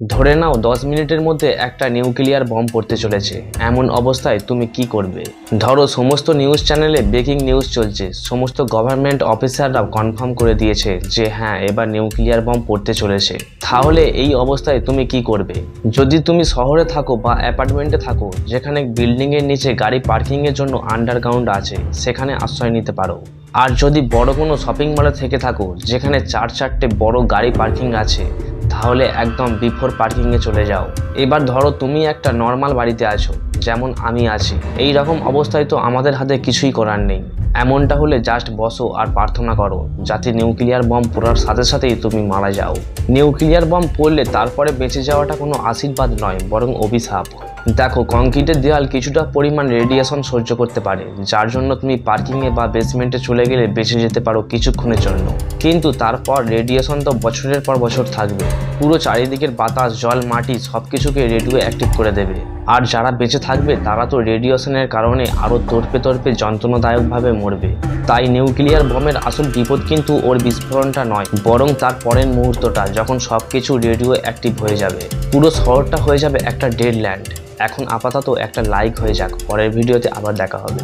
ধরে নাও দশ মিনিটের মধ্যে একটা নিউক্লিয়ার বম পড়তে চলেছে। এমন অবস্থায় তুমি কি করবে? ধরো সমস্ত নিউজ চ্যানেলে ব্রেকিং নিউজ চলছে। সমস্ত গভর্নমেন্ট অফিসাররা কনফার্ম করে দিয়েছে যে হ্যাঁ এবার নিউক্লিয়ার বম পড়তে চলেছে। তাহলে এই অবস্থায় তুমি কি করবে? যদি তুমি শহরে থাকো বা অ্যাপার্টমেন্টে থাকো, যেখানে বিল্ডিংয়ের নিচে গাড়ি পার্কিংয়ের জন্য আন্ডারগ্রাউন্ড আছে, সেখানে আশ্রয় নিতে পারো। আর যদি বড় কোনো শপিং মলে থেকে থাকো, যেখানে চার চারটে বড় গাড়ি পার্কিং আছে তাহলে একদম বিফোর পার্কিংয়ে চলে যাও। এবার ধরো তুমি একটা নর্মাল বাড়িতে আছো। যেমন আমি আছি। এই রকম অবস্থায় তো আমাদের হাতে কিছুই করার নেই। এমনটা হলে জাস্ট বসো আর প্রার্থনা করো, যাতে নিউক্লিয়ার বম পড়ার সাথে সাথেই তুমি মারা যাও। নিউক্লিয়ার বম পড়লে তারপরে বেঁচে যাওয়াটা কোনো আশীর্বাদ নয়, বরং অভিশাপ। দেখো, কংক্রিটের দেওয়াল কিছুটা পরিমাণ রেডিয়েশন সহ্য করতে পারে, যার জন্য তুমি পার্কিংয়ে বা বেসমেন্টে চলে গেলে বেঁচে যেতে পারো কিছুক্ষণের জন্য। কিন্তু তারপর রেডিয়েশন তো বছরের পর বছর থাকবে। পুরো চারিদিকের বাতাস, জল, মাটি সব কিছুকে রেডিও অ্যাক্টিভ করে দেবে। আর যারা বেঁচে থাকবে, তারা তো রেডিয়েশনের কারণে আরও তর্পে তর্পে যন্ত্রণাদায়কভাবে মরবে। তাই নিউক্লিয়ার বমের আসল বিপদ কিন্তু ওর বিস্ফোরণটা নয়, বরং তার পরের মুহূর্তটা, যখন সব কিছু রেডিও অ্যাক্টিভ হয়ে যাবে। পুরো শহরটা হয়ে যাবে একটা ডেড ল্যান্ড। এখন আপাতত একটা লাইক হয়ে যাক, পরের ভিডিওতে আবার দেখা হবে।